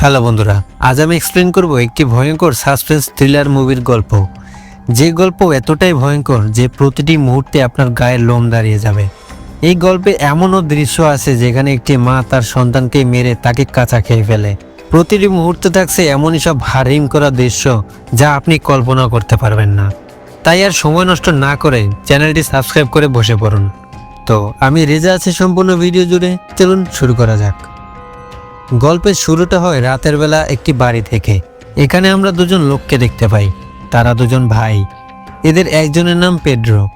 Hello বন্ধুরা, আজ আমি এক্সপ্লেন করব একটি ভয়ঙ্কর সাসপেন্স থ্রিলার মুভির গল্প। যে গল্প এতটাই ভয়ঙ্কর যে প্রতিটি মুহূর্তে আপনার গায়ের লোম দাঁড়িয়ে যাবে। এই গল্পে এমনও দৃশ্য আছে যেখানে একটি মা তার সন্তানকে মেরে তাকে কাঁচা খেয়ে ফেলে। প্রতিটি মুহূর্তে থাকছে এমনই সব হারিম করা দৃশ্য যা আপনি কল্পনা করতে পারবেন না। তাই আর সময় নষ্ট না করে চ্যানেলটি সাবস্ক্রাইব করে বসে পড়ুন। তো, আমি রেজা আছি সম্পূর্ণ ভিডিও জুড়ে, চলুন শুরু করা যাক। গল্পের শুরুটা হয় রাতের বেলা একটি বাড়ি থেকে। এখানে আমরা দুজন লোককে দেখতে পাই। তারা দুজন ভাই। এদের একজনের নাম পেড্রো।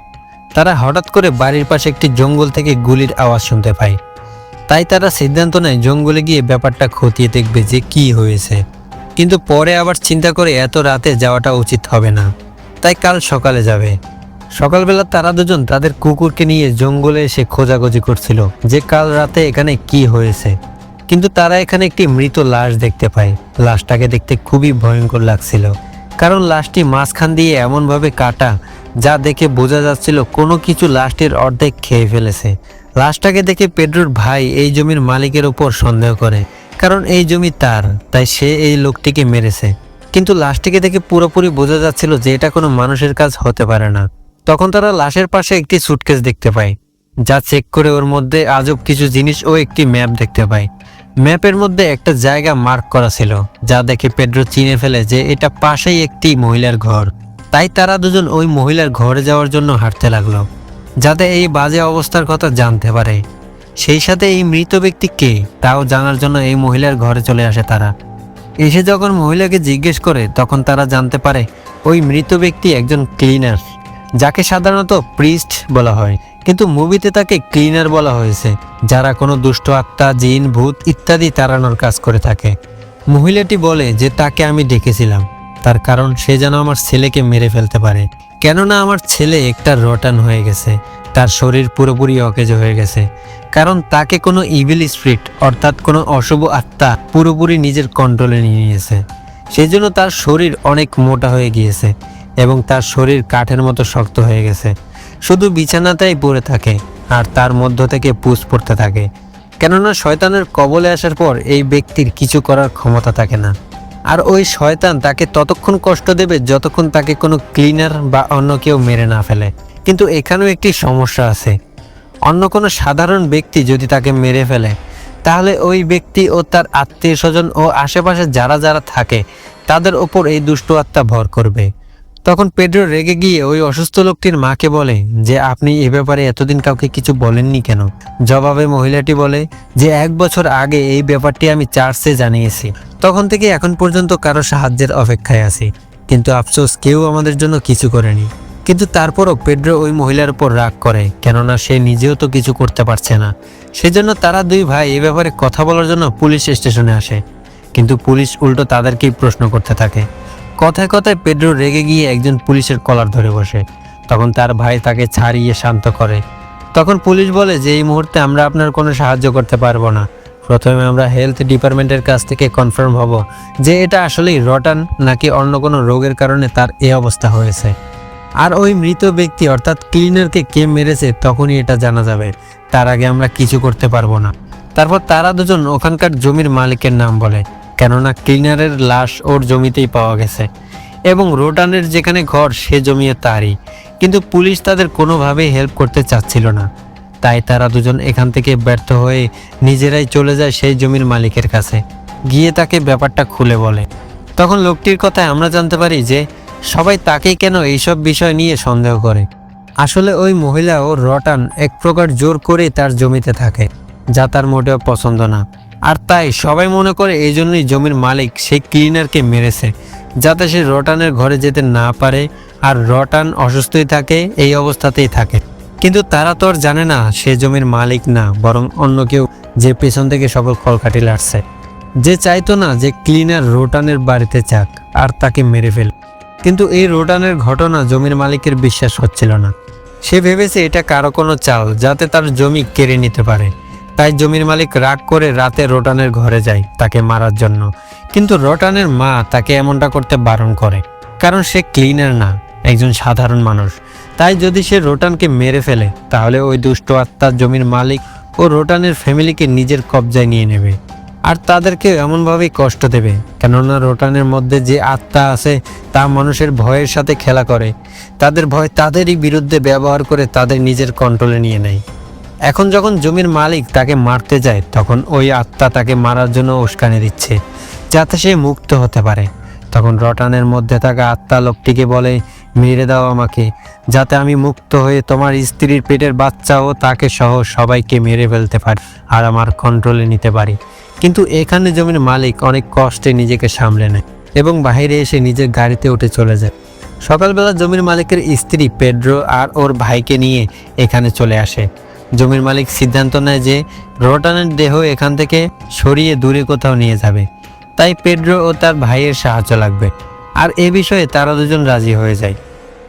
তারা হঠাৎ করে বাড়ির পাশে একটি জঙ্গল থেকে গুলির আওয়াজ শুনতে পায় তাই তারা সিদ্ধান্ত নেয় জঙ্গলে গিয়ে ব্যাপারটা খতিয়ে দেখবে যে কি হয়েছে। কিন্তু পরে আবার চিন্তা করে এত রাতে যাওয়াটা উচিত হবে না। তাই কাল সকালে যাবে। সকালবেলা তারা দুজন তাদের কুকুরকে নিয়ে জঙ্গলে এসে খোঁজাখুঁজি করছিল যে কাল রাতে এখানে কি হয়েছে। কিন্তু তারা এখানে একটি মৃত লাশ দেখতে পায়। লাশটাকে দেখতে খুবই ভয়ঙ্কর লাগছিল। কারণ লাশটি মাঝখান দিয়ে এমনভাবে কাটা, যা দেখে বোঝা যাচ্ছিল কোনো কিছু লাশটির অর্ধেক খেয়ে ফেলেছে। লাশটাকে দেখে পেড্রোর ভাই এই জমির মালিকের উপর সন্দেহ করে, কারণ এই জমি তার, তাই সে এই লোকটিকে মেরেছে। কিন্তু লাশটিকে দেখে পুরোপুরি বোঝা যাচ্ছিল যে এটা কোনো মানুষের কাজ হতে পারে না। তখন তারা লাশের পাশে একটি সুটকেস দেখতে পায়, যা চেক করে ওর মধ্যে আজব কিছু জিনিস ও একটি ম্যাপ দেখতে পায়। ম্যাপের মধ্যে একটা জায়গা মার্ক করা ছিল, যা দেখে পেড্রো চিনে ফেলে যে এটা পাশেই একটি মহিলার ঘর। তাই তারা দুজন ওই মহিলার ঘরে যাওয়ার জন্য হাঁটতে লাগল, যাতে এই বাজে অবস্থার কথা জানতে পারে। সেই সাথে এই মৃত ব্যক্তি কে, তাও জানার জন্য এই মহিলার ঘরে চলে আসে তারা। এসে যখন মহিলাকে জিজ্ঞেস করে, তখন তারা জানতে পারে, ওই মৃত ব্যক্তি একজন ক্লিনার, যাকে সাধারণত প্রিস্ট বলা হয়। কিন্তু মুভিতে তাকে ক্লিনার বলা হয়েছে, যারা কোনো দুষ্ট আত্মা, জিন, ভূত ইত্যাদি তাড়ানোর কাজ করে থাকে। মহিলাটি বলে যে, তাকে আমি ডেকেছিলাম। তার কারণ সে যেন আমার ছেলেকে মেরে ফেলতে পারে। কেননা আমার ছেলে একটা রটান হয়ে গেছে। তার শরীর পুরোপুরি অকেজ হয়ে গেছে। কারণ তাকে কোনো ইভিল স্পিরিট অর্থাৎ কোনো অশুভ আত্মা, পুরোপুরি নিজের কন্ট্রোলে নিয়ে নিয়েছে। সেই জন্য তার শরীর অনেক মোটা হয়ে গিয়েছে এবং তার শরীর কাঠের মতো শক্ত হয়ে গেছে। শুধু বিছানাতেই পড়ে থাকে আর তার মধ্য থেকে পুষ পড়তে থাকে। কেননা শয়তানের কবলে আসার পর এই ব্যক্তির কিছু করার ক্ষমতা থাকে না। আর ওই শয়তান তাকে ততক্ষণ কষ্ট দেবে যতক্ষণ তাকে কোনো ক্লিনার বা অন্য কেউ মেরে না ফেলে। কিন্তু এখানেও একটি সমস্যা আছে। অন্য কোনো সাধারণ ব্যক্তি যদি তাকে মেরে ফেলে, তাহলে ওই ব্যক্তি ও তার আত্মীয় স্বজন ও আশেপাশে যারা যারা থাকে, তাদের ওপর এই দুষ্ট আত্মা ভর করবে। তখন পেড্রো রেগে গিয়ে ওই অসুস্থ লোকটির মাকে বলে যে, আপনি এ ব্যাপারে এতদিন কাউকে কিছু বলেননি কেন? জবাবে মহিলাটি বলে যে, এক বছর আগে এই ব্যাপারটি আমি চার্চে জানিয়েছি। তখন থেকে এখন পর্যন্ত কারও সাহায্যের অপেক্ষায় আছি। কিন্তু আফসোস, কেউ আমাদের জন্য কিছু করেনি। কিন্তু তারপরও পেড্রো ওই মহিলার উপর রাগ করে, কেননা সে নিজেও তো কিছু করতে পারছে না। সেজন্য তারা দুই ভাই এই ব্যাপারে কথা বলার জন্য পুলিশ স্টেশনে আসে। কিন্তু পুলিশ উল্টো তাদেরকেই প্রশ্ন করতে থাকে। কথায় কথায় পেড্রো রেগে গিয়ে একজন পুলিশের কলার ধরে বসে। তখন তার ভাই তাকে ছাড়িয়ে শান্ত করে। তখন পুলিশ বলে যে, এই মুহূর্তে আমরা আপনার কোনো সাহায্য করতে পারব না। প্রথমে আমরা হেলথ ডিপার্টমেন্টের কাছ থেকে কনফার্ম হব যে, এটা আসলেই রটান নাকি অন্য কোনো রোগের কারণে তার এ অবস্থা হয়েছে। আর ওই মৃত ব্যক্তি অর্থাৎ ক্লিনারকে কে মেরেছে তখনই এটা জানা যাবে। তার আগে আমরা কিছু করতে পারব না। তারপর তারা দুজন ওখানকার জমির মালিকের নাম বলে। কেননা ক্লিনারের লাশ ওর জমিতেই পাওয়া গেছে এবং রোটানের যেখানে ঘর, সে জমিও তারই। কিন্তু পুলিশ তাদের কোনোভাবেই হেল্প করতে চাচ্ছিল না। তাই তারা দুজন এখান থেকে ব্যর্থ হয়ে নিজেরাই চলে যায় সেই জমির মালিকের কাছে। গিয়ে তাকে ব্যাপারটা খুলে বলে। তখন লোকটির কথায় আমরা জানতে পারি যে, সবাই তাকেই কেন এইসব বিষয় নিয়ে সন্দেহ করে। আসলে ওই মহিলা ও রটান এক প্রকার জোর করে তার জমিতে থাকে, যা তার মোটেও পছন্দ না। আর তাই সবাই মনে করে এই জন্যই জমির মালিক সেই ক্লিনারকে মেরেছে, যাতে সে রটানের ঘরে যেতে না পারে আর রটান অসুস্থই থাকে, এই অবস্থাতেই থাকে। কিন্তু তারা তো আর জানে না সে জমির মালিক না, বরং অন্য কেউ যে পেছন থেকে সকল কলকাটি লাড়ছে। যে চাইতো না যে ক্লিনার রোটানের বাড়িতে চাক আর তাকে মেরে ফেল। কিন্তু এই রোটানের ঘটনা জমির মালিকের বিশ্বাস হচ্ছিল না। সে ভেবেছে এটা কারও কোনো চাল, যাতে তার জমি কেড়ে নিতে পারে। তাই জমির মালিক রাগ করে রাতে রোটানের ঘরে যায় তাকে মারার জন্য। কিন্তু রোটানের মা তাকে এমনটা করতে বারণ করে, কারণ সে ক্লিনার না, একজন সাধারণ মানুষ। তাই যদি সে রোটানকে মেরে ফেলে, তাহলে ওই দুষ্ট আত্মার জমির মালিক ও রোটানের ফ্যামিলিকে নিজের কবজায় নিয়ে নেবে। আর তাদেরকে এমনভাবেই কষ্ট দেবে, কেননা রোটানের মধ্যে যে আত্মা আছে, তা মানুষের ভয়ের সাথে খেলা করে। তাদের ভয় তাদেরই বিরুদ্ধে ব্যবহার করে তাদের নিজের কন্ট্রোলে নিয়ে নেয়। এখন যখন জমির মালিক তাকে মারতে যায়, তখন ওই আত্মা তাকে মারার জন্য উস্কানি দিচ্ছে, যাতে সে মুক্ত হতে পারে। তখন রটানের মধ্যে থাকা আত্মা লোকটিকে বলে, মেরে দাও আমাকে, যাতে আমি মুক্ত হয়ে তোমার স্ত্রীর পেটের বাচ্চা ও তাকে সহ সবাইকে মেরে ফেলতে পারি আর আমার কন্ট্রোলে নিতে পারি। কিন্তু এখানে জমির মালিক অনেক কষ্টে নিজেকে সামলে নেয় এবং বাইরে এসে নিজের গাড়িতে উঠে চলে যায়। সকালবেলা জমির মালিকের স্ত্রী পেড্রো আর ওর ভাইকে নিয়ে এখানে চলে আসে। জমির মালিক সিদ্ধান্ত নেয় যে রোটানের দেহ এখান থেকে সরিয়ে দূরে কোথাও নিয়ে যাবে। তাই পেড্রো ও তার ভাইয়ের সাহায্য লাগবে। আর এ বিষয়ে তারা দুজন রাজি হয়ে যায়।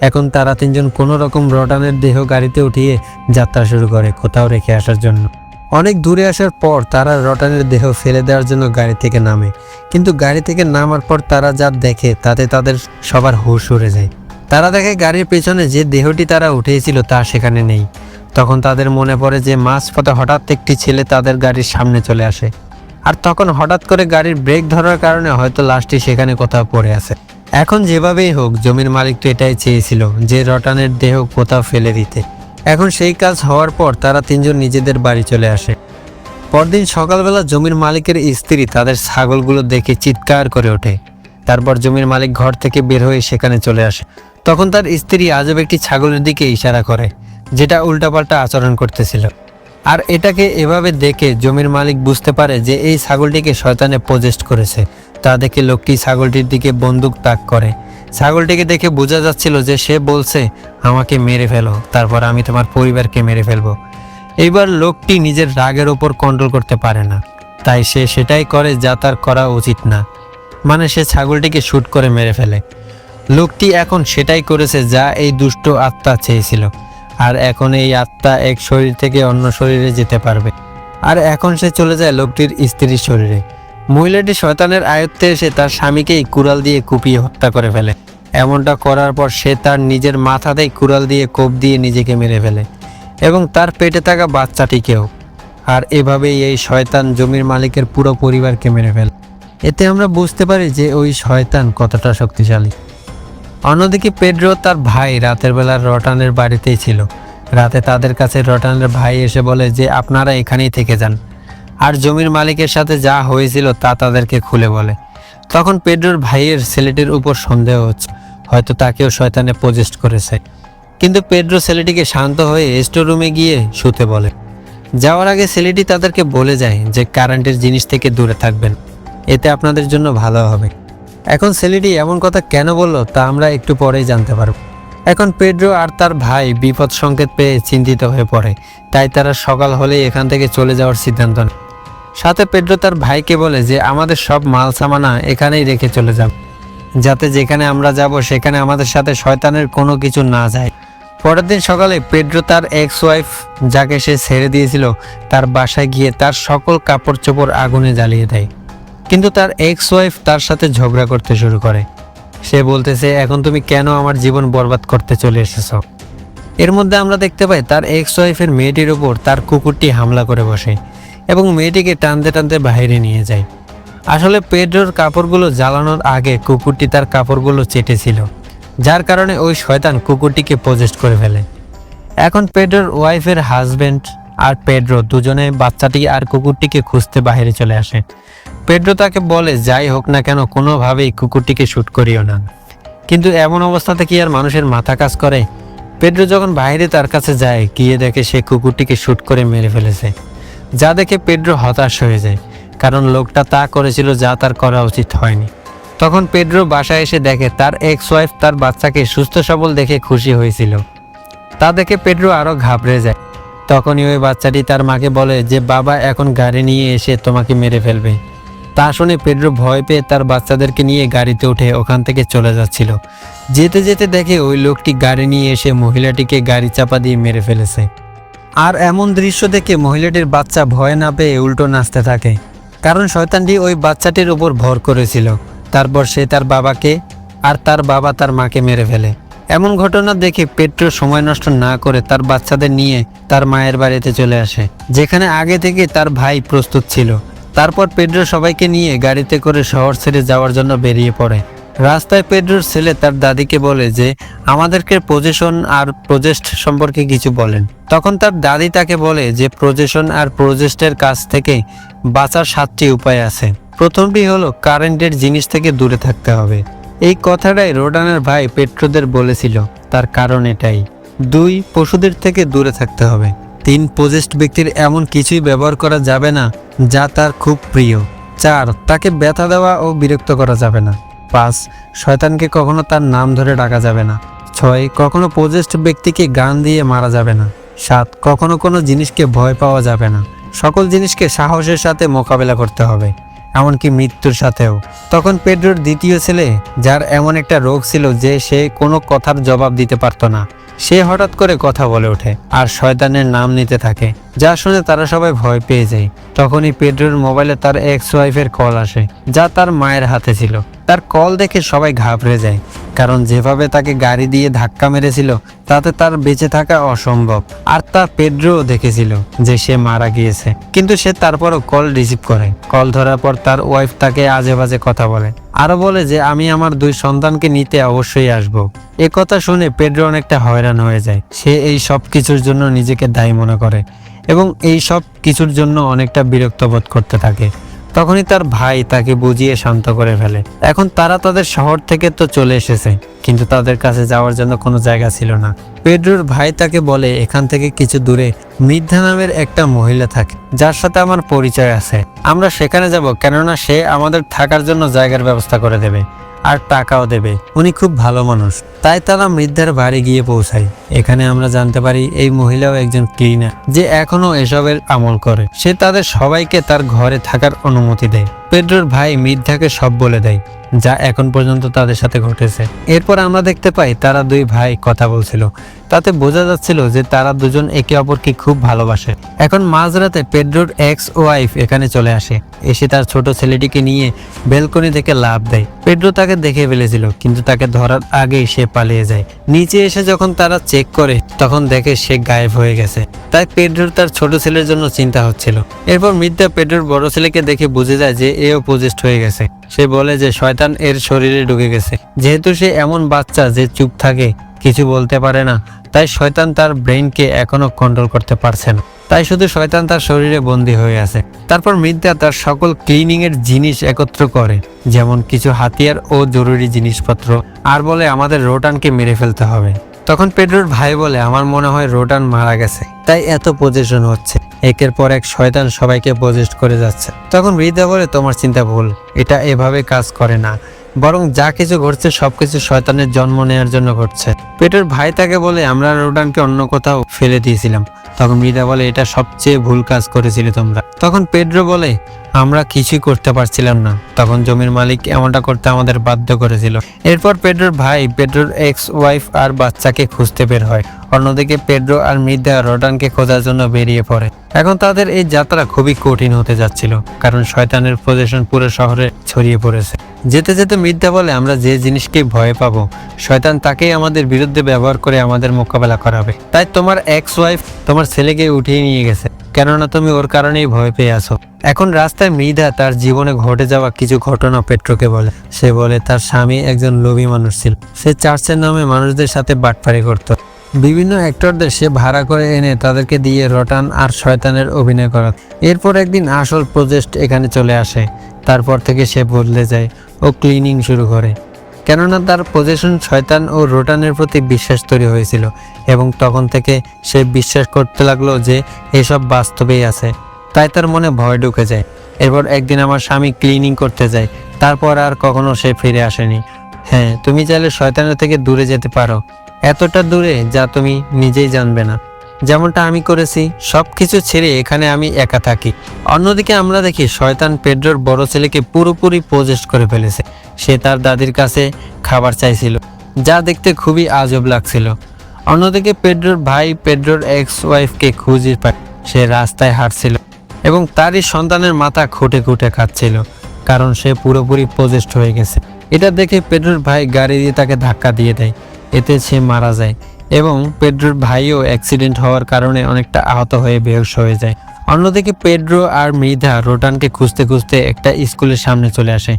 এখন তারা তিনজন কোনো রকম রটানের দেহ গাড়িতে উঠিয়ে যাত্রা শুরু করে কোথাও রেখে আসার জন্য। অনেক দূরে আসার পর তারা রটানের দেহ ফেলে দেওয়ার জন্য গাড়ি থেকে নামে। কিন্তু গাড়ি থেকে নামার পর তারা যা দেখে তাতে তাদের সবার হুশ উড়ে যায়। তারা দেখে গাড়ির পেছনে যে দেহটি তারা উঠেছিল তা সেখানে নেই। তখন তাদের মনে পড়ে যে মাঝপথে হঠাৎ একটি ছেলে তাদের গাড়ির সামনে চলে আসে। আর তখন হঠাৎ করে গাড়ির ব্রেক ধরার কারণে হয়তো লাশটি সেখানে কোথাও পড়ে আছে। এখন যেভাবেই হোক, জমির মালিক তো এটাই চেয়েছিল যে রটানের দেহ কোথাও ফেলে দিতে। এখন সেই কাজ হওয়ার পর তারা তিনজন নিজেদের বাড়ি চলে আসে। পরদিন সকালবেলা জমির মালিকের স্ত্রী তাদের ছাগলগুলো দেখে চিৎকার করে ওঠে। তারপর জমির মালিক ঘর থেকে বের হয়ে সেখানে চলে আসে। তখন তার স্ত্রী আজব একটি ছাগলের দিকে ইশারা করে। যেটা উল্টাপাল্টা আচরণ করতেছিল। আর এটাকে এভাবে দেখে জমির মালিক বুঝতে পারে যে এই ছাগলটিকে শয়তানে পজেস্ট করেছে। তা দেখে লোকটি ছাগলটির দিকে বন্দুক তাক করে। ছাগলটিকে দেখে বোঝা যাচ্ছিল যে সে বলছে, আমাকে মেরে ফেলো, তারপর আমি তোমার পরিবারকে মেরে ফেলব। এইবার লোকটি নিজের রাগের ওপর কন্ট্রোল করতে পারে না। তাই সে সেটাই করে যা তার করা উচিত না। মানে সে ছাগলটিকে শ্যুট করে মেরে ফেলে। লোকটি এখন সেটাই করেছে যা এই দুষ্ট আত্মা চেয়েছিল। আর এখন এই আত্মা এক শরীর থেকে অন্য শরীরে যেতে পারবে। আর এখন সে চলে যায় লোকটির স্ত্রীর শরীরে। মহিলাটি শয়তানের আয়ত্তে এসে তার স্বামীকেই কুড়াল দিয়ে কুপিয়ে হত্যা করে ফেলে। এমনটা করার পর সে তার নিজের মাথাতেই কুড়াল দিয়ে কোপ দিয়ে নিজেকে মেরে ফেলে এবং তার পেটে থাকা বাচ্চাটিকেও। আর এভাবেই এই শয়তান জমির মালিকের পুরো পরিবারকে মেরে ফেলে। এতে আমরা বুঝতে পারি যে ওই শয়তান কতটা শক্তিশালী। অন্যদিকে পেড্রো তার ভাই রাতের বেলা রটানের বাড়িতেই ছিল। রাতে তাদের কাছে রটানের ভাই এসে বলে যে, আপনারা এখানেই থেকে যান। আর জমির মালিকের সাথে যা হয়েছিল তা তাদেরকে খুলে বলে। তখন পেড্রোর ভাইয়ের ছেলেটির উপর সন্দেহ হচ্ছে। হয়তো তাকেও শয়তানে পজেস্ট করেছে। কিন্তু পেড্রো ছেলেটিকে শান্ত হয়ে স্টোর রুমে গিয়ে শুতে বলে। যাওয়ার আগে ছেলেটি তাদেরকে বলে যায় যে, কারেন্টের জিনিস থেকে দূরে থাকবেন। এতে আপনাদের জন্য ভালো হবে। এখন ছেলেটি এমন কথা কেন বলল তা আমরা একটু পরেই জানতে পারব। এখন পেড্রো আর তার ভাই বিপদ সংকেত পেয়ে চিন্তিত হয়ে পড়ে, তাই তারা সকাল হলেই এখান থেকে চলে যাওয়ার সিদ্ধান্ত নেয়। সাথে পেড্রো তার ভাইকে বলে যে, আমাদের সব মাল সামানা এখানেই রেখে চলে যাব যাতে যেখানে আমরা যাব, সেখানে আমাদের সাথে শয়তানের কোনো কিছু না যায়। পরের দিন সকালে পেড্রো তার এক্স ওয়াইফ যাকে সে ছেড়ে দিয়েছিল, তার বাসায় গিয়ে তার সকল কাপড় চোপড় আগুনে জ্বালিয়ে দেয়। কিন্তু তার এক্স ওয়াইফ তার সাথে ঝগড়া করতে শুরু করে। সে বলতেছে, এখন তুমি কেন আমার জীবন বরবাদ করতে চলে এসেছ? এর মধ্যে আমরা দেখতে পাই, তার এক্স ওয়াইফের মেয়েটির উপর তার কুকুরটি হামলা করে বসে এবং মেয়েটিকে টানতে টানতে বাইরে নিয়ে যায়। আসলে পেড্রোর কাপড়গুলো জ্বালানোর আগে কুকুরটি তার কাপড়গুলো চেটেছিল, যার কারণে ওই শয়তান কুকুরটিকে পজেস্ট করে ফেলে। এখন পেড্রোর ওয়াইফের হাজবেন্ড আর পেড্রো দুজনে বাচ্চাটি আর কুকুরটিকে খুঁজতে বাইরে চলে আসে। পেড্রো তাকে বলে, যাই হোক না কেন, কোনোভাবেই কুকুরটিকে শ্যুট করিও না। কিন্তু এমন অবস্থাতে কি আর মানুষের মাথা কাজ করে? পেড্রো যখন বাইরে তার কাছে যায়, গিয়ে দেখে সে কুকুরটিকে শ্যুট করে মেরে ফেলেছে। যা দেখে পেড্রো হতাশ হয়ে যায়, কারণ লোকটা তা করেছিল যা তার করা উচিত হয়নি। তখন পেড্রো বাসায় এসে দেখে তার এক্স ওয়াইফ তার বাচ্চাকে সুস্থ সবল দেখে খুশি হয়েছিল। তা দেখে পেড্রো আরও ঘাবড়ে যায়। তখনই ওই বাচ্চাটি তার মাকে বলে যে, বাবা, এখন গাড়ি নিয়ে এসে তোমাকে মেরে ফেলবে। তা শুনে পেড্রো ভয় পেয়ে তার বাচ্চাদেরকে নিয়ে গাড়িতে উঠে ওখান থেকে চলে যাচ্ছিল। যেতে যেতে দেখে ওই লোকটি গাড়ি নিয়ে এসে মহিলাটিকে গাড়ি চাপা দিয়ে মেরে ফেলেছে। আর এমন দৃশ্য দেখে মহিলাটির বাচ্চা ভয় না পেয়ে উল্টো নাচতে থাকে। কারণ শয়তানটি ওই বাচ্চাটির উপর ভর করেছিল। তারপর সে তার বাবাকে আর তার বাবা তার মাকে মেরে ফেলে। এমন ঘটনা দেখে পেট্রো সময় নষ্ট না করে তার বাচ্চাদের নিয়ে তার মায়ের বাড়িতে চলে আসে, যেখানে আগে থেকে তার ভাই প্রস্তুত ছিল। তারপর পেড্রো সবাইকে নিয়ে গাড়িতে করে শহর ছেড়ে যাওয়ার জন্য বেরিয়ে পড়ে। রাস্তায় পেড্রোর ছেলে তার দাদিকে বলে যে, আমাদেরকে প্রজেশন আর প্রজেস্ট সম্পর্কে কিছু বলেন। তখন তার দাদি তাকে বলে যে, প্রজেশন আর প্রজেস্টের কাছ থেকে বাঁচার সাতটি উপায় আছে। প্রথমটি হলো, কারেন্টের জিনিস থেকে দূরে থাকতে হবে। এই কথাটাই রোডানের ভাই পেট্রোদের বলেছিল। তার কারণ এটাই। দুই, পশুদের থেকে দূরে থাকতে হবে। তিন, পজেস্ট ব্যক্তির এমন কিছুই ব্যবহার করা যাবে না, যা তার খুব প্রিয়। চার, তাকে ব্যথা দেওয়া ও বিরক্ত করা যাবে না। পাঁচ, শয়তানকে কখনো তার নাম ধরে ডাকা যাবে না। ছয়, কখনো পজেস্ট ব্যক্তিকে গান দিয়ে মারা যাবে না। সাত, কখনো কোনো জিনিসকে ভয় পাওয়া যাবে না। সকল জিনিসকে সাহসের সাথে মোকাবেলা করতে হবে। এমনকি মৃত্যুর সাথেও। তখন পেড্রোর দ্বিতীয় ছেলে, যার এমন একটা রোগ ছিল যে সে কোনো কথার জবাব দিতে পারত না। সে হঠাৎ করে কথা বলে ওঠে, আর শয়তানের নাম নিতে থাকে। যা শুনে তারা সবাই ভয় পেয়ে যায়। তখনই পেড্রোর মোবাইলে তার এক্স ওয়াইফের কল আসে, যা তার মায়ের হাতে ছিল। তার কল দেখে সবাই ঘাবড়ে যায়, কারণ যেভাবে তাকে গাড়ি দিয়ে ধাক্কা মেরেছিল, তাতে তার বেঁচে থাকা অসম্ভব। আর তার পেড্রো দেখেছিল যে সে মারা গিয়েছে, কিন্তু সে তারপরও কল রিসিভ করে। কল ধরার পর তার ওয়াইফ তাকে আজে বাজে কথা বলে আরও বলে যে, আমি আমার দুই সন্তানকে নিতে অবশ্যই আসব। এ কথা শুনে পেড্রো অনেকটা হয়রান হয়ে যায়। সে এই সব কিছুর জন্য নিজেকে দায়ী মনে করে। এবং এই সব কিছুর জন্য অনেকটা বিরক্ত বোধ করতে থাকে। তখনই তার ভাই তাকে বুঝিয়ে শান্ত করে ফেলে। এখন তারা তাদের শহর থেকে তো চলে এসেছে, কিন্তু তাদের কাছে যাওয়ার জন্য কোনো জায়গা ছিল না। পেড্রোর ভাই তাকে বলে, এখান থেকে কিছু দূরে মৃদ্ধা নামের একটা মহিলা থাকে, যার সাথে আমার পরিচয় আছে। আমরা সেখানে যাব কেননা সে আমাদের থাকার জন্য জায়গার ব্যবস্থা করে দেবে। আর টাকাও দেবে। উনি খুব ভালো মানুষ। তাই তারা মৃদ্ধার বাড়ি গিয়ে পৌঁছায়। এখানে আমরা জানতে পারি এই মহিলাও একজন ক্লিনার যে এখনও এসবের আমল করে। সে তাদের সবাইকে তার ঘরে থাকার অনুমতি দেয়। পেড্রোর ভাই মৃদ্ধাকে সব বলে দেয়, যা এখন পর্যন্ত তাদের সাথে ঘটেছে। এরপর আমরা দেখতে পাই তারা দুই ভাই কথা বলছিল। তাতে বোঝা যাচ্ছিল যে তারা দুজন একে অপরকে খুব ভালোবাসে। এখন মাঝরাতে পেড্রোর এক্স ওয়াইফ এখানে চলে আসে। এসে তার ছোট ছেলেটিকে নিয়ে বেলকনি থেকে লাভ দেয়। পেড্রো তাকে দেখে ফেলেছিল, কিন্তু তাকে ধরার আগেই সে পালিয়ে যায়। নিচে এসে যখন তারা চেক করে, তখন দেখে সে গায়েব হয়ে গেছে। তাই পেড্রোর তার ছোট ছেলের জন্য চিন্তা হচ্ছিল। এরপর মিথ্যা পেড্রোর বড় ছেলেকে দেখে বুঝে যায় যে এও পজিস্ট হয়ে গেছে। সে বলে যে শয়তান এর শরীরে ঢুকে গেছে। যেহেতু সে এমন বাচ্চা যে চুপ থাকে, কিছু বলতে পারে না তাই শয়তান তার ব্রেইনকে এখনও কন্ট্রোল করতে পারছে না তাই শুধু শয়তান তার শরীরে বন্দী হয়ে আছে। তারপর মিথ্যা তার সকল ক্লিনিং এর জিনিস একত্র করে, যেমন কিছু হাতিয়ার ও জরুরি জিনিসপত্র। আর বলে, আমাদের রোটানকে মেরে ফেলতে হবে। তখন পেড্রোর ভাই বলে, আমার মনে হয় রোটান মারা গেছে। তাই এত পজিশন হচ্ছে। একের পর এক শয়তান সবাইকে পজেস্ট করে যাচ্ছে। তখন বৃদ্ধা বলে, তোমার চিন্তা ভুল। এটা এভাবে কাজ করে না। বরং যা কিছু ঘটছে সবকিছু শয়তানের জন্ম নেয়ার জন্য ঘটছে। পেটের ভাই তাকে বলে, আমরা রোডানকে অন্য কোথাও ফেলে দিয়েছিলাম। তখন মৃদা বলে, এটা সবচেয়ে ভুল কাজ করেছিলে তোমরা। তখন পেড্রো বলে, আমরা কিছুই করতে পারছিলাম না। তখন জমির মালিক এমনটা করতে আমাদের বাধ্য করেছিল। এরপর পেড্রোর ভাই, পেড্রোর এক্স ওয়াইফ আর বাচ্চাকে খুঁজতে বের হয়। অন্যদিকে পেড্রো আর মৃদা রোডানকে খোঁজার জন্য বেরিয়ে পড়ে। এখন তাদের এই যাত্রা খুবই কঠিন হতে যাচ্ছিল, কারণ শয়তানের পজিশন পুরো শহরে ছড়িয়ে পড়েছে। যেতে যেতে মিথ্যা বলে, আমরা যে জিনিসকে ভয় পাবো, শয়তান তাকেই আমাদের বিরুদ্ধে ব্যবহার করে আমাদের মোকাবেলা করাবে। তাই তোমার এক্স ওয়াইফ তোমার ছেলেকে উঠিয়ে নিয়ে গেছে। কেননা তুমি ওর কারণেই ভয় পেয়ে আসো এখন রাস্তায় মৃধা তার জীবনে ঘটে যাওয়া কিছু ঘটনা পেট্রোকে বলে। সে বলে, তার স্বামী একজন লোভী মানুষ ছিল। সে চার্চের নামে মানুষদের সাথে বাটপারি করত। বিভিন্ন অ্যাক্টরদের সে ভাড়া করে এনে তাদেরকে দিয়ে রটান আর শয়তানের অভিনয় করা এরপর একদিন আসল প্রজেক্ট এখানে চলে আসে। তারপর থেকে সে বদলে যায় ও ক্লিনিং শুরু করে। কেননা তার পজিশন শয়তান ও রোটানের প্রতি বিশ্বাস তৈরি হয়েছিল এবং তখন থেকে সে বিশ্বাস করতে লাগল যে এসব বাস্তবেই আছে। তাই তার মনে ভয় ঢুকে যায়। এরপর একদিন আমার স্বামী ক্লিনিং করতে যায়। তারপর আর কখনো সে ফিরে আসেনি। হ্যাঁ তুমি চাইলে শয়তানের থেকে দূরে যেতে পারো। এতটা দূরে যা তুমি নিজেই জানবে না। যেমনটা আমি করেছি সব কিছু ছেড়ে এখানে আমি একা থাকি। অন্যদিকে আমরা দেখি শয়তান পেড্রোর বড় ছেলেকে পুরোপুরি পোজেস্ট করে ফেলেছে। সে তার দাদির কাছে খাবার চাইছিল, যা দেখতে খুবই আজব লাগছিল। অন্যদিকে পেড্রোর ভাই পেড্রোর এক্স ওয়াইফকে খুঁজে পায়, সে রাস্তায় হাঁটছিল এবং তারই সন্তানের মাথা খুঁটে খুঁটে খাচ্ছিল, কারণ সে পুরোপুরি পোজেস্ট হয়ে গেছে। এটা দেখে পেড্রোর ভাই গাড়ি দিয়ে তাকে ধাক্কা দিয়ে দেয়, এতে সে মারা যায়। এবং পেড্রোর ভাইও অ্যাক্সিডেন্ট হওয়ার কারণে অনেকটা আহত হয়ে বেহস হয়ে যায়। অন্যদিকে পেড্রো আর মৃধা রোটানকে খুঁজতে খুঁজতে একটা স্কুলের সামনে চলে আসে,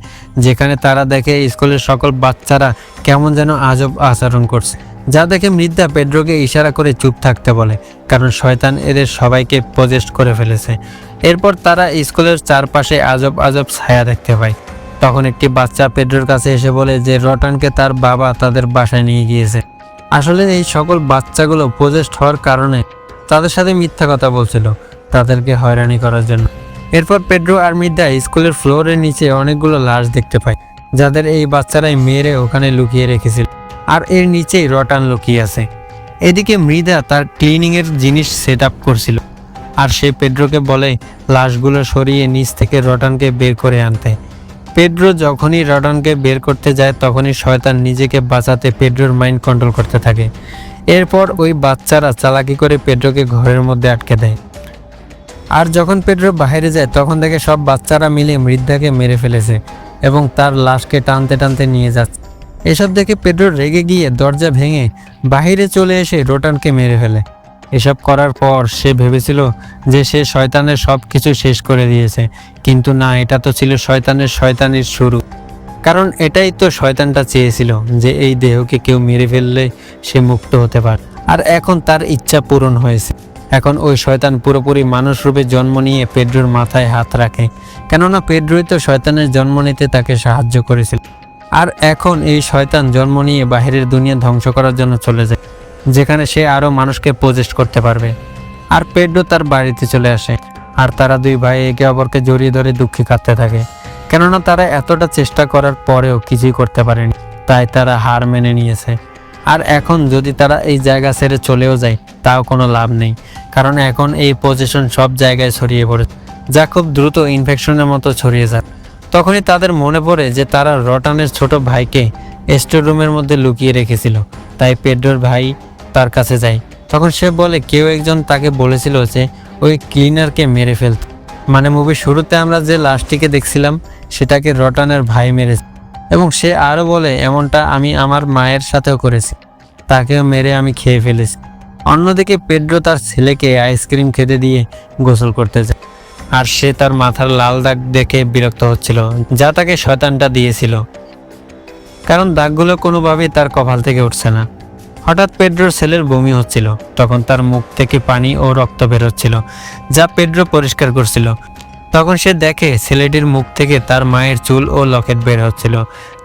যেখানে তারা দেখে স্কুলের সকল বাচ্চারা কেমন যেন আজব আচরণ করছে। যা দেখে মৃদ্ধা পেড্রোকে ইশারা করে চুপ থাকতে বলে, কারণ শয়তান এদের সবাইকে পজেস্ট করে ফেলেছে। এরপর তারা স্কুলের চারপাশে আজব আজব ছায়া দেখতে পায়। তখন একটি বাচ্চা পেড্রোর কাছে এসে বলে যে, রটানকে তার বাবা তাদের বাসায় নিয়ে গিয়েছে। আসলে এই সকল বাচ্চাগুলো পজেস্ট হওয়ার কারণে তাদের সাথে মিথ্যা কথা বলছিল, তাদেরকে হয়রানি করার জন্য। এরপর পেড্রো আর মিদ্যা স্কুলের ফ্লোরের নিচে অনেকগুলো লাশ দেখতে পায়, যাদের এই বাচ্চারাই মেরে ওখানে লুকিয়ে রেখেছিল, আর এর নিচেই রটান লুকিয়ে আছে। এদিকে মৃদা তার ক্লিনিং এর জিনিস সেট আপ করছিল, আর সে পেড্রোকে বলে, লাশগুলো সরিয়ে নিচ থেকে রটানকে বের করে আনতে। পেড্রো যখনই রটানকে বের করতে যায়, তখনই শয়তান নিজেকে বাঁচাতে পেড্রোর মাইন্ড কন্ট্রোল করতে থাকে। এরপর ওই বাচ্চারা চালাকি করে পেড্রোকে ঘরের মধ্যে আটকে দেয়। আর যখন পেড্রো বাইরে যায়, তখন দেখে সব বাচ্চারা মিলে মৃদ্ধাকে মেরে ফেলেছে এবং তার লাশকে টানতে টানতে নিয়ে যাচ্ছে। এসব দেখে পেড্রো রেগে গিয়ে দরজা ভেঙে বাইরে চলে এসে রোটানকে মেরে ফেলে। এসব করার পর সে ভেবেছিল যে সে শয়তানের সব কিছু শেষ করে দিয়েছে। কিন্তু না, এটা তো ছিল শয়তানের শয়তানির শুরু। কারণ এটাই তো শয়তানটা চেয়েছিল যে এই দেহকে কেউ মেরে ফেললে সে মুক্ত হতে পারে। আর এখন তার ইচ্ছা পূরণ হয়েছে। এখন ওই শয়তান পুরোপুরি মানুষ রূপে জন্ম নিয়ে পেড্রোর মাথায় হাত রাখে। কেননা পেড্রোই তো শয়তানের জন্ম নিতে তাকে সাহায্য করেছিল। আর এখন এই শয়তান জন্ম নিয়ে বাহিরের দুনিয়া ধ্বংস করার জন্য চলে যায়। যেখানে সে আরও মানুষকে প্রজেস্ট করতে পারবে। আর পেড্রো তার বাড়িতে চলে আসে, আর তারা দুই ভাই একে অপরকে জড়িয়ে ধরে দুঃখে কাঁদতে থাকে। কেননা তারা এতটা চেষ্টা করার পরেও কিছুই করতে পারেনি, তাই তারা হার মেনে নিয়েছে। আর এখন যদি তারা এই জায়গা ছেড়ে চলেও যায়, তাও কোনো লাভ নেই, কারণ এখন এই পজিশন সব জায়গায় ছড়িয়ে পড়েছে। যা খুব দ্রুত ইনফেকশনের মতো ছড়িয়ে যায়। তখনই তাদের মনে পড়ে যে তারা রটানের ছোট ভাইকে স্টোর রুমের মধ্যে লুকিয়ে রেখেছিল, তাই পেড্রোর ভাই তার কাছে যায়। তখন সে বলে, কেউ একজন তাকে বলেছিল যে, ওই ক্লিনারকে মেরে ফেলত। মানে মুভির শুরুতে আমরা যে লাশটিকে দেখছিলাম, সেটাকে রটানের ভাই মেরেছে। এবং সে আরও বলে, এমনটা আমি আমার মায়ের সাথেও করেছি। তাকেও মেরে আমি খেয়ে ফেলেছি। অন্যদিকে পেড্রো তার ছেলেকে আইসক্রিম খেতে দিয়ে গোসল করতে যায়। আর সে তার মাথার লাল দাগ দেখে বিরক্ত হচ্ছিল, যা তাকে শয়তানটা দিয়েছিল। কারণ দাগগুলো কোনোভাবেই তার কপাল থেকে উঠছে না। হঠাৎ পেড্রোর ছেলের বমি হচ্ছিল, তখন তার মুখ থেকে পানি ও রক্ত বেরোচ্ছিল, যা পেড্রো পরিষ্কার করছিল। তখন সে দেখে ছেলেটির মুখ থেকে তার মায়ের চুল ও লকেট বের হচ্ছিল,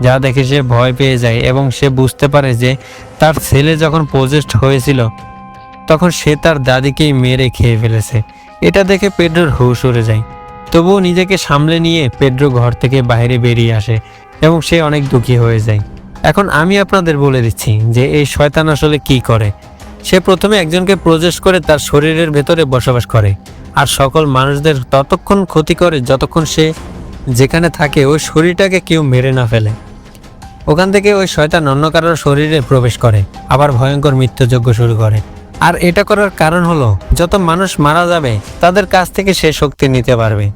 যা দেখে সে ভয় পেয়ে যায় এবং সে বুঝতে পারে যে তার ছেলে যখন পজেস্ট হয়েছিল, তখন সে তার দাদিকেই মেরে খেয়ে ফেলেছে। এটা দেখে পেড্রোর হুশ উড়ে যায়। তবুও নিজেকে সামলে নিয়ে পেড্রো ঘর থেকে বাইরে বেরিয়ে আসে এবং সে অনেক দুঃখী হয়ে যায়। এখন আমি আপনাদের বলে দিচ্ছি যে এই শয়তান আসলে কি করে। সে প্রথমে একজনকে প্রজেস করে তার শরীরের ভেতরে বসবাস করে, আর সকল মানুষদের ততক্ষণ ক্ষতি করে যতক্ষণ সে যেখানে থাকে ওই শরীরটাকে কেউ মেরে না ফেলে। ওখান থেকে ওই শয়তান অন্য কারোর শরীরে প্রবেশ করে, আবার ভয়ঙ্কর মৃত্যুযজ্ঞ শুরু করে। আর এটা করার কারণ হলো, যত মানুষ মারা যাবে, তাদের কাছ থেকে সে শক্তি নিতে পারবে।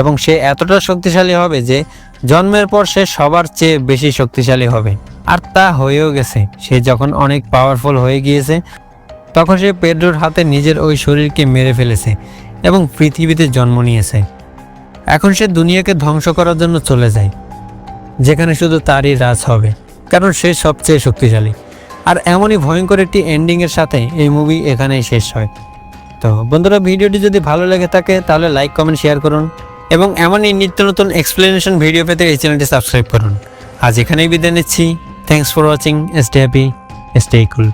এবং সে এতটা শক্তিশালী হবে যে, জন্মের পর সে সবার চেয়ে বেশি শক্তিশালী হবে। আর তা হয়েও গেছে। সে যখন অনেক পাওয়ারফুল হয়ে গিয়েছে, তখন সে পেড্রোর হাতে নিজের ওই শরীরকে মেরে ফেলেছে এবং পৃথিবীতে জন্ম নিয়েছে। এখন সে দুনিয়াকে ধ্বংস করার জন্য চলে যায়, যেখানে শুধু তারই রাজ হবে, কারণ সে সবচেয়ে শক্তিশালী। আর এমনই ভয়ঙ্কর একটি এন্ডিংয়ের সাথে এই মুভি এখানেই শেষ হয়। তো বন্ধুরা, ভিডিওটি যদি ভালো লেগে থাকে, তাহলে লাইক কমেন্ট শেয়ার করুন এবং এমনই নিত্য নতুন এক্সপ্লেনেশন ভিডিও পেতে এই চ্যানেলটি সাবস্ক্রাইব করুন। আজ এখানেই বিদায় নিচ্ছি। Thanks for watching stay happy stay cool